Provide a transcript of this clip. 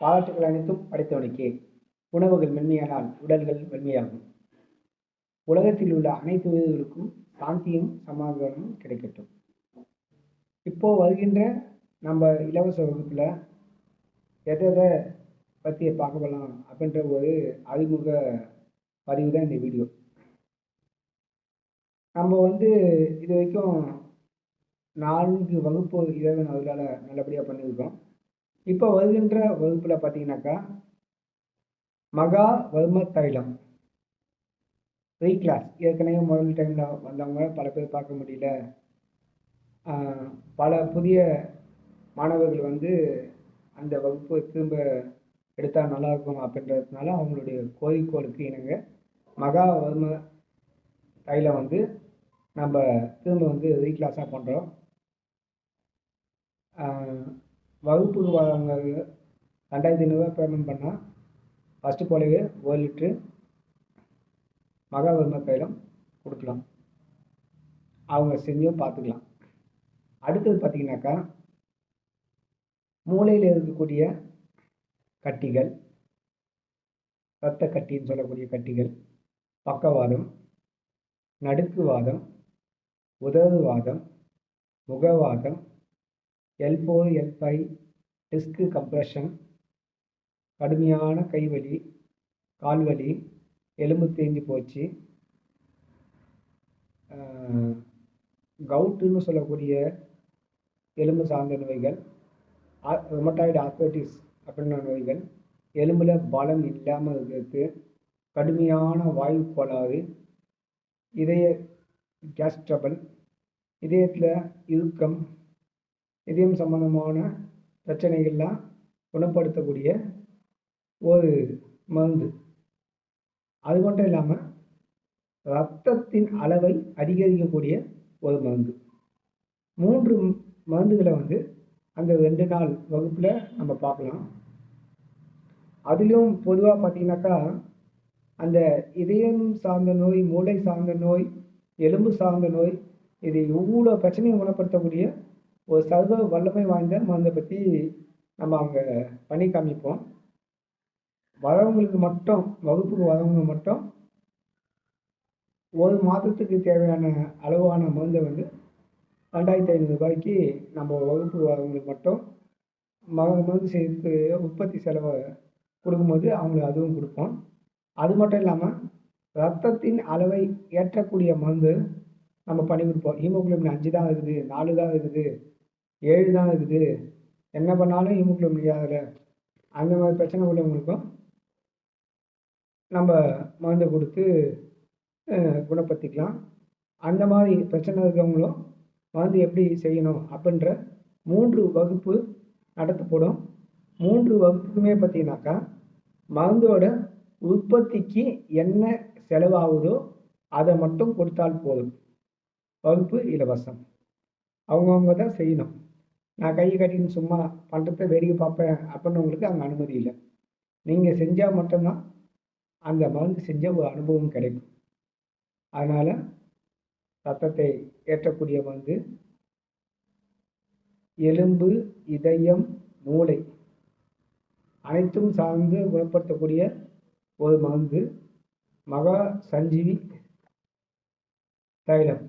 பாராட்டுகள் அனைத்தும் படைத்தவனுக்கே. உணவுகள் மென்மையானால் உடல்கள் வெண்மையாகும் உலகத்தில் உள்ள அனைத்து உயிர்களுக்கும் சாந்தியும் சமாதானமும் கிடைக்கட்டும். இப்போ வருகின்ற நம்ம இலவச வகுப்புல எதை எதை பற்றி பார்க்க போகலாம் அப்படின்ற ஒரு அறிமுக பதிவு தான் இந்த வீடியோ. நம்ம வந்து இது வரைக்கும் நான்கு வகுப்பு இறைவன் அவர்களால் நல்லபடியாக பண்ணியிருக்கோம். இப்போ வருகின்ற வகுப்பில் பார்த்தீங்கன்னாக்கா மகா வர்ம தைலம். ரீ கிளாஸ் ஏற்கனவே முதல் டைமில் வந்தவங்க பல பேர் பார்க்க முடியல. பல புதிய மாணவர்கள் வந்து அந்த வகுப்பு திரும்ப எடுத்தால் நல்லாயிருக்கும் அப்படின்றதுனால அவங்களுடைய கோரிக்கோளுக்கு இணங்க மகா வர்ம தைலம் வந்து நம்ம திரும்ப வந்து ரீ கிளாஸாக பண்ணுறோம் வகுப்புக்கு வரவங்க ரெண்டாயிரத்தி ஐநூறுரூவா பேமெண்ட் பண்ணால் ஃபஸ்ட்டு போலவே ஒரு லிட்ரு மகாவர்ம தைலம் கொடுக்கலாம். அவங்க செஞ்சும் பார்த்துக்கலாம் அடுத்தது பார்த்தீங்கன்னாக்கா மூளையில் இருக்கக்கூடிய கட்டிகள் இரத்த கட்டின்னு சொல்லக்கூடிய கட்டிகள் பக்கவாதம் நடுக்குவாதம் உதவுவாதம் முகவாதம் எல் ஃபோர் எல் ஃபைவ் டிஸ்க்கு கம்ப்ரெஷன் கடுமையான கைவலி கால்வலி எலும்பு தேஞ்சு போச்சு கவுட்டுன்னு சொல்லக்கூடிய எலும்பு சார்ந்த நோய்கள் ரொமட்டாய்டு ஆர்த்தோட்டிஸ் அப்படின்ற நோய்கள் எலும்பில் பலம் இல்லாமல் இருக்கிறது கடுமையான வாயு கோளாறு இதய கேஸ் ட்ரபிள் இதயத்தில் இறுக்கம் இதயம் சம்பந்தமான பிரச்சனைகள்லாம் குணப்படுத்தக்கூடிய ஒரு மருந்து. அது மட்டும் இல்லாமல் ரத்தத்தின் அளவை அதிகரிக்கக்கூடிய ஒரு மருந்து. மூன்று மருந்துகளை வந்து அந்த ரெண்டு நாள் வகுப்பில் நம்ம பார்க்கலாம். அதிலும் பொதுவாக பார்த்தீங்கன்னாக்கா அந்த இதயம் சார்ந்த நோய் மூளை சார்ந்த நோய் எலும்பு சார்ந்த நோய் இது எவ்வளோ பிரச்சனையும் குணப்படுத்தக்கூடிய ஒரு சர்வ வல்லமை வாய்ந்த மருந்தை பற்றி நம்ம அங்கே பண்ணி காமிப்போம். வரவங்களுக்கு மட்டும் வகுப்புக்கு வரவங்க மட்டும் ஒரு மாதத்துக்கு தேவையான அளவான மருந்தை வந்து ரெண்டாயிரத்தி ஐநூறு ரூபாய்க்கு நம்ம வகுப்புக்கு வரவங்களுக்கு மட்டும் ம மருந்து செய்து உற்பத்தி செலவை கொடுக்கும்போது அவங்களுக்கு அதுவும் கொடுப்போம். அது மட்டும் இல்லாமல் ரத்தத்தின் அளவை ஏற்றக்கூடிய மருந்து நம்ம பண்ணி கொடுப்போம். ஹீமோகுளோபின் அஞ்சு தான் இருக்குது நாலு தான் இருக்குது. ஏழு தான் இருக்குது. என்ன பண்ணாலும் ஹீமோகுளோபின் முடியாதுல அந்த மாதிரி பிரச்சனை உள்ளவங்களுக்கும் நம்ம மருந்து கொடுத்து குணப்படுத்திக்கலாம். அந்த மாதிரி பிரச்சனை இருக்கிறவங்களும் மருந்து எப்படி செய்யணும் அப்படின்ற மூன்று வகுப்பு நடத்தப்படும். மூன்று வகுப்புக்குமே பார்த்தீங்கன்னாக்கா மருந்தோட உற்பத்திக்கு என்ன செலவாகுதோ அதை மட்டும் கொடுத்தால் போதும். வகுப்பு இலவசம். அவங்கவுங்க தான் செய்யணும். நான் கை கட்டின்னு சும்மா பண்ணுறத வேடிக்கை பார்ப்பேன் அப்படின்னவங்களுக்கு அங்கே அனுமதி இல்லை. நீங்கள் செஞ்சால் மட்டும்தான் அந்த மருந்து செஞ்ச ஒரு அனுபவம் கிடைக்கும். அதனால் ரத்தத்தை ஏற்றக்கூடிய மருந்து எலும்பு இதயம் மூளை அனைத்தும் சார்ந்து குணப்படுத்தக்கூடிய ஒரு மருந்து மகா சஞ்சீவி தைலம்.